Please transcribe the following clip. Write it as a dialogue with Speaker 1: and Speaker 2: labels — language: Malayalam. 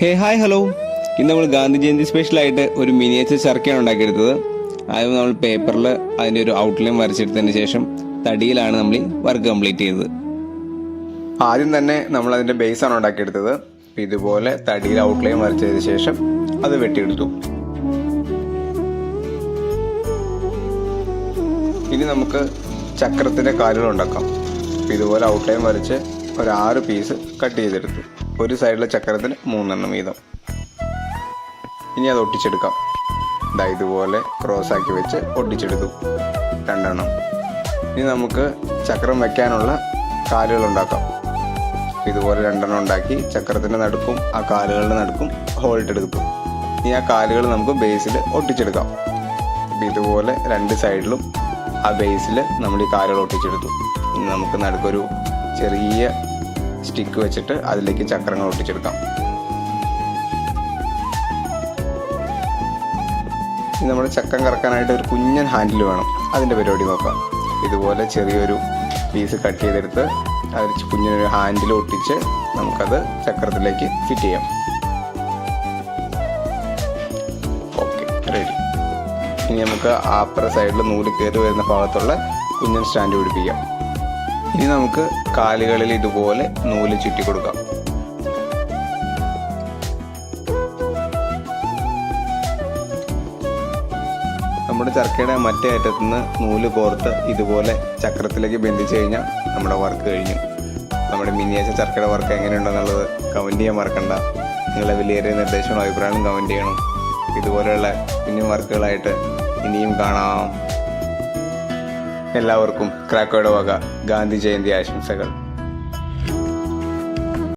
Speaker 1: ഹേ ഹായ് ഹലോ ഇന്ന് നമ്മൾ ഗാന്ധി ജയന്തി സ്പെഷ്യലായിട്ട് ഒരു മിനിയേച്ചർ ചർക്കയാണ് ഉണ്ടാക്കിയെടുത്തത്. ആദ്യം നമ്മൾ പേപ്പറിൽ അതിന്റെ ഒരു ഔട്ട്ലൈൻ വരച്ചെടുത്തതിന് ശേഷം തടിയിലാണ് നമ്മൾ ഈ വർക്ക് കംപ്ലീറ്റ് ചെയ്തത്. ആദ്യം തന്നെ നമ്മൾ അതിന്റെ ബേസാണ് ഉണ്ടാക്കിയെടുത്തത്. ഇതുപോലെ തടിയിൽ ഔട്ട്ലൈൻ വരച്ചതിന് ശേഷം അത് വെട്ടിയെടുത്തു. ഇനി നമുക്ക് ചക്രത്തിന്റെ കാലുകൾ ഉണ്ടാക്കാം. ഇതുപോലെ ഔട്ട്ലൈൻ വരച്ച് ഒരു ആറ് പീസ് കട്ട് ചെയ്തെടുത്തു. ഒരു സൈഡിലെ ചക്രത്തിന് മൂന്നെണ്ണം വീതം. ഇനി അത് ഒട്ടിച്ചെടുക്കാം. ഇതാ ഇതുപോലെ ക്രോസ് ആക്കി വെച്ച് ഒട്ടിച്ചെടുത്തു. രണ്ടെണ്ണം. ഇനി നമുക്ക് ചക്രം വെക്കാനുള്ള കാലുകൾ ഉണ്ടാക്കാം. ഇതുപോലെ രണ്ടെണ്ണം ഉണ്ടാക്കി ചക്രത്തിന്റെ നടുക്കും ആ കാലുകളുടെ നടുക്കും ഹോൾട്ട് എടുക്കും ഇനി ആ കാലുകൾ നമുക്ക് ബേസിൽ ഒട്ടിച്ചെടുക്കാം. അപ്പം ഇതുപോലെ രണ്ട് സൈഡിലും ആ ബേസിൽ നമ്മൾ ഈ കാലുകൾ ഒട്ടിച്ചെടുത്തു. ഇനി നമുക്ക് നടുക്കൊരു ചെറിയ സ്റ്റിക്ക് വെച്ചിട്ട് അതിലേക്ക് ചക്രങ്ങൾ ഒട്ടിച്ചെടുക്കാം. ഇനി നമ്മുടെ ചക്രം കറക്കാനായിട്ട് ഒരു കുഞ്ഞൻ ഹാൻഡിൽ വേണം. അതിന്റെ പരിപാടി നോക്കാം. ഇതുപോലെ ചെറിയൊരു പീസ് കട്ട് ചെയ്തെടുത്ത് അതിൽ കുഞ്ഞിനൊരു ഹാൻഡിൽ ഒട്ടിച്ച് നമുക്കത് ചക്രത്തിലേക്ക് ഫിറ്റ് ചെയ്യാം. Okay ready. ഇനി നമുക്ക് ആപ്പറ സൈഡിൽ നൂൽ കയറി വരുന്ന ഭാഗത്തുള്ള കുഞ്ഞൻ സ്റ്റാൻഡ് പിടിപ്പിക്കാം. ഇനി നമുക്ക് കാലുകളിൽ ഇതുപോലെ നൂൽ ചുറ്റി കൊടുക്കാം. നമ്മുടെ ചർക്കയുടെ മറ്റേ അറ്റത്ത് നിന്ന് നൂൽ കോർത്ത് ഇതുപോലെ ചക്രത്തിലേക്ക് ബന്ധിച്ചു കഴിഞ്ഞാൽ നമ്മുടെ വർക്ക് കഴിഞ്ഞു. നമ്മുടെ മിനിയേച്ച ചർക്കയുടെ വർക്ക് എങ്ങനെയുണ്ടെന്നുള്ളത് കമന്റ് ചെയ്യാൻ മറക്കണ്ട. നിങ്ങളെ വലിയൊരു നിർദ്ദേശങ്ങളും അഭിപ്രായങ്ങളും കമന്റ് ചെയ്യണം. ഇതുപോലെയുള്ള കുഞ്ഞു വർക്കുകളായിട്ട് ഇനിയും കാണാം. എല്ലാവർക്കും ക്രാക്കോയുടെ വക ഗാന്ധി ജയന്തി ആശംസകൾ.